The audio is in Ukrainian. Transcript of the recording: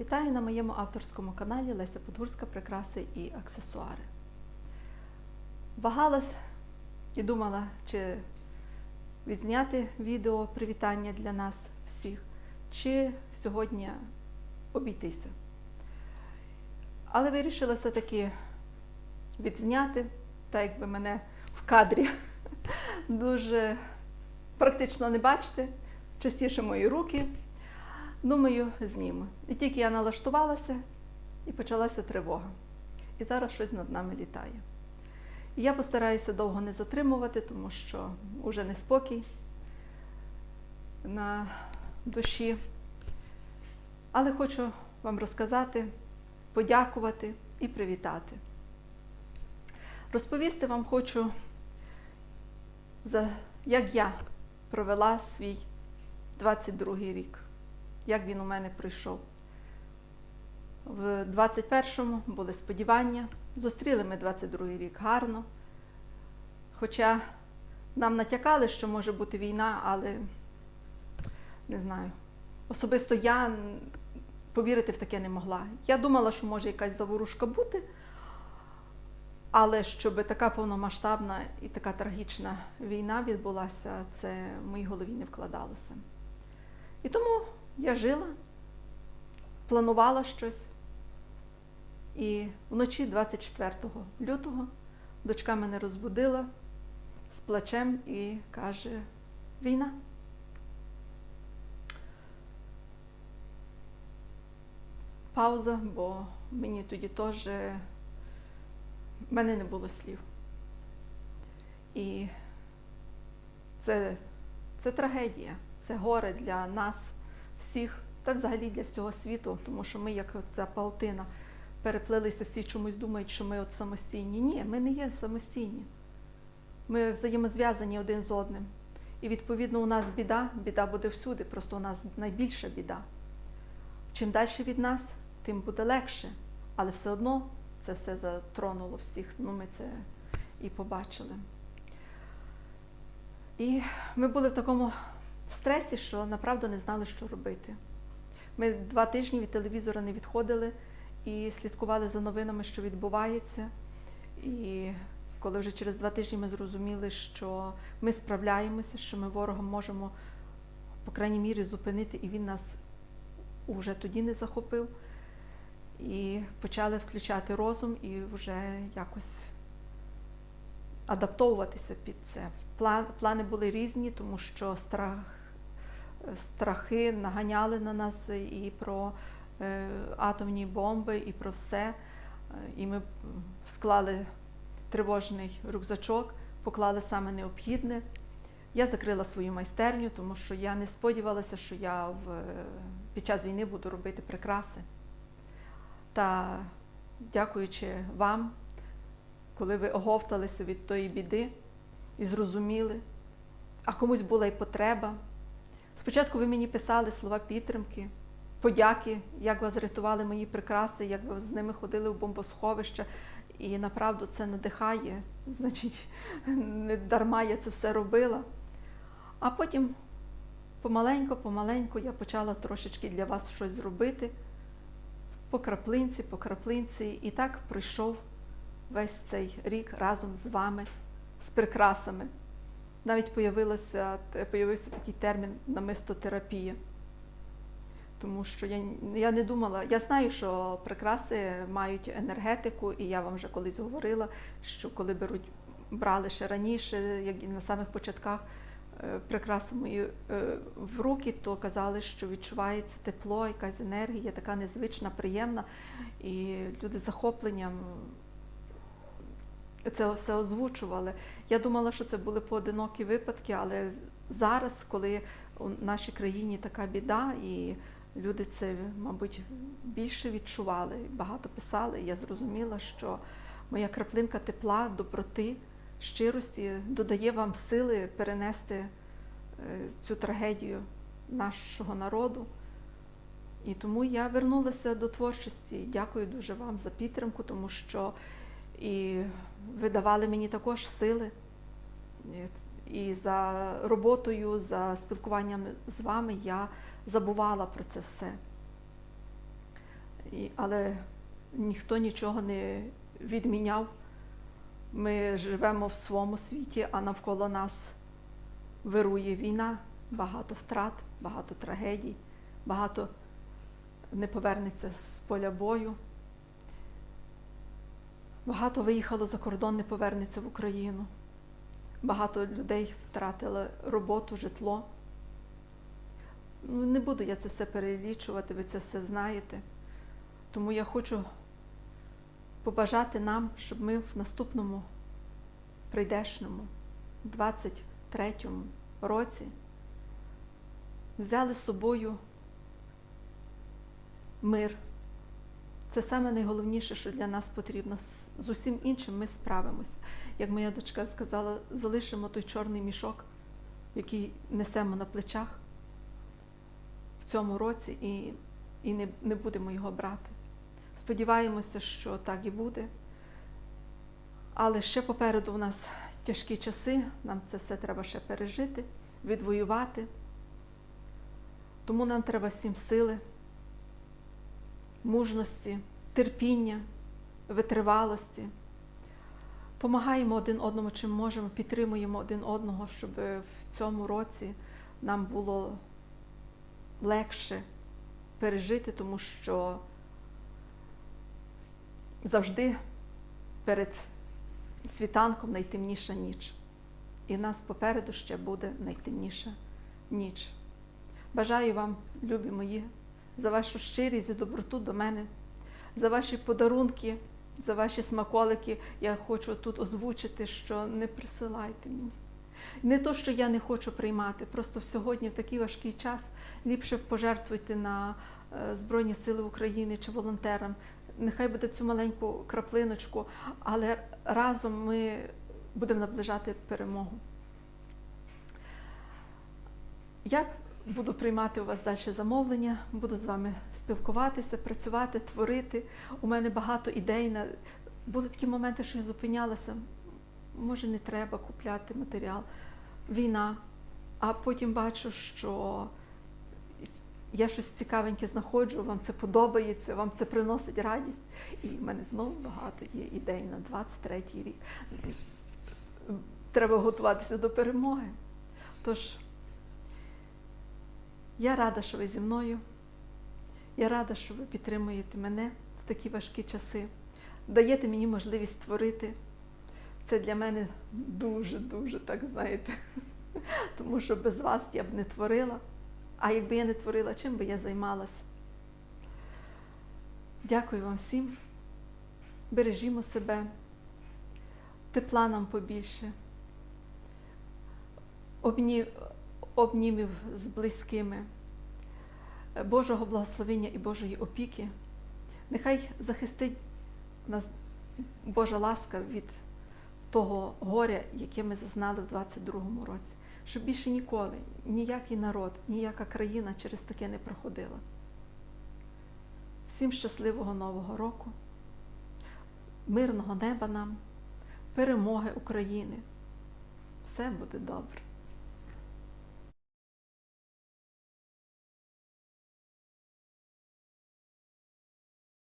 Вітаю на моєму авторському каналі Леся Подгурська Прикраси і аксесуари. Вагалась і думала, чи відзняти відео привітання для нас всіх, чи сьогодні обійтися. Але вирішила все-таки відзняти, так якби мене в кадрі дуже практично не бачите, частіше мої руки. Думаю, зніму. І тільки я налаштувалася, і почалася тривога. І зараз щось над нами літає. І я постараюся довго не затримувати, тому що вже неспокій на душі. Але хочу вам розказати, подякувати і привітати. Розповісти вам хочу, як я провела свій 22-й рік як він у мене прийшов. В 21-му були сподівання. Зустріли ми 22-й рік гарно. Хоча нам натякали, що може бути війна, але не знаю. Особисто я повірити в таке не могла. Я думала, що може якась заворушка бути, але щоб така повномасштабна і така трагічна війна відбулася, це в моїй голові не вкладалося. І тому я жила, планувала щось. І вночі 24 лютого дочка мене розбудила з плачем і каже: війна. Пауза, бо мені тоді теж в мене не було слів. І це, це трагедія, це горе для нас всіх, та взагалі для всього світу, тому що ми, як ця паутина, переплилися, всі чомусь думають, що ми от самостійні. Ні, ми не є самостійні. Ми взаємозв'язані один з одним. І відповідно у нас біда, біда буде всюди, просто у нас найбільша біда. Чим далі від нас, тим буде легше. Але все одно це все затронуло всіх. Ну, ми це і побачили. І ми були в такому стресі, що направду не знали, що робити. Ми два тижні від телевізора не відходили і слідкували за новинами, що відбувається. І коли вже через два тижні ми зрозуміли, що ми справляємося, що ми ворога можемо, по крайній мірі, зупинити, і він нас уже тоді не захопив. І почали включати розум і вже якось адаптовуватися під це. Плани були різні, тому що страх страхи наганяли на нас і про е, атомні бомби, і про все. І ми склали тривожний рюкзачок, поклали саме необхідне. Я закрила свою майстерню, тому що я не сподівалася, що я в, під час війни буду робити прикраси. Та дякуючи вам, коли ви оговталися від тої біди і зрозуміли, а комусь була й потреба. Спочатку ви мені писали слова підтримки, подяки, як вас рятували мої прикраси, як ви з ними ходили в бомбосховище. І направду це надихає, значить, не дарма я це все робила. А потім помаленьку-помаленьку я почала трошечки для вас щось зробити по краплинці, по краплинці. І так пройшов весь цей рік разом з вами, з прикрасами навіть появилося, появився такий термін намистотерапія. Тому що я я не думала, я знаю, що прикраси мають енергетику, і я вам вже колись говорила, що коли беруть, брали ще раніше, як і на самих початках е, прикраси мої е, в руки, то казали, що відчувається тепло, якась енергія, така незвична, приємна. І люди з захопленням це все озвучували. Я думала, що це були поодинокі випадки, але зараз, коли у нашій країні така біда, і люди це, мабуть, більше відчували, багато писали, я зрозуміла, що моя краплинка тепла, доброти, щирості додає вам сили перенести е, цю трагедію нашого народу. І тому я вернулася до творчості. Дякую дуже вам за підтримку, тому що і ви давали мені також сили. І за роботою, за спілкуванням з вами я забувала про це все. І, але ніхто нічого не відміняв. Ми живемо в своєму світі, а навколо нас вирує війна, багато втрат, багато трагедій, багато не повернеться з поля бою. Багато виїхало за кордон, не повернеться в Україну. Багато людей втратили роботу, житло. Ну, не буду я це все перелічувати, ви це все знаєте. Тому я хочу побажати нам, щоб ми в наступному прийдешньому, 23-му році взяли з собою мир. Це саме найголовніше, що для нас потрібно. З- усім іншим ми справимось. Як моя дочка сказала, залишимо той чорний мішок, який несемо на плечах в цьому році, і, і не, не будемо його брати. Сподіваємося, що так і буде. Але ще попереду у нас тяжкі часи, нам це все треба ще пережити, відвоювати. Тому нам треба всім сили, мужності, терпіння, витривалості. Помагаємо один одному, чим можемо, підтримуємо один одного, щоб в цьому році нам було легше пережити, тому що завжди перед світанком найтемніша ніч. І в нас попереду ще буде найтемніша ніч. Бажаю вам, любі мої, за вашу щирість і доброту до мене, за ваші подарунки, за ваші смаколики. Я хочу тут озвучити, що не присилайте мені. Не то, що я не хочу приймати, просто сьогодні в такий важкий час ліпше пожертвуйте на е, Збройні Сили України чи волонтерам. Нехай буде цю маленьку краплиночку, але разом ми будемо наближати перемогу. Я буду приймати у вас далі замовлення, буду з вами спілкуватися, працювати, творити. У мене багато ідей. на- Були такі моменти, що я зупинялася. Може, не треба купляти матеріал. Війна. А потім бачу, що я щось цікавеньке знаходжу, вам це подобається, вам це приносить радість. І в мене знову багато є ідей на 23-й рік. Треба готуватися до перемоги. Тож я рада, що ви зі мною. Я рада, що ви підтримуєте мене в такі важкі часи. Даєте мені можливість створити. Це для мене дуже-дуже, так знаєте. Тому що без вас я б не творила. А якби я не творила, чим би я займалася? Дякую вам всім. Бережімо себе, тепла нам побільше, обні... обнімів з близькими, Божого благословення і Божої опіки. Нехай захистить нас Божа ласка від того горя, яке ми зазнали в 22-му році, щоб більше ніколи ніякий народ, ніяка країна через таке не проходила. Всім щасливого Нового року, мирного неба нам, перемоги України. Все буде добре.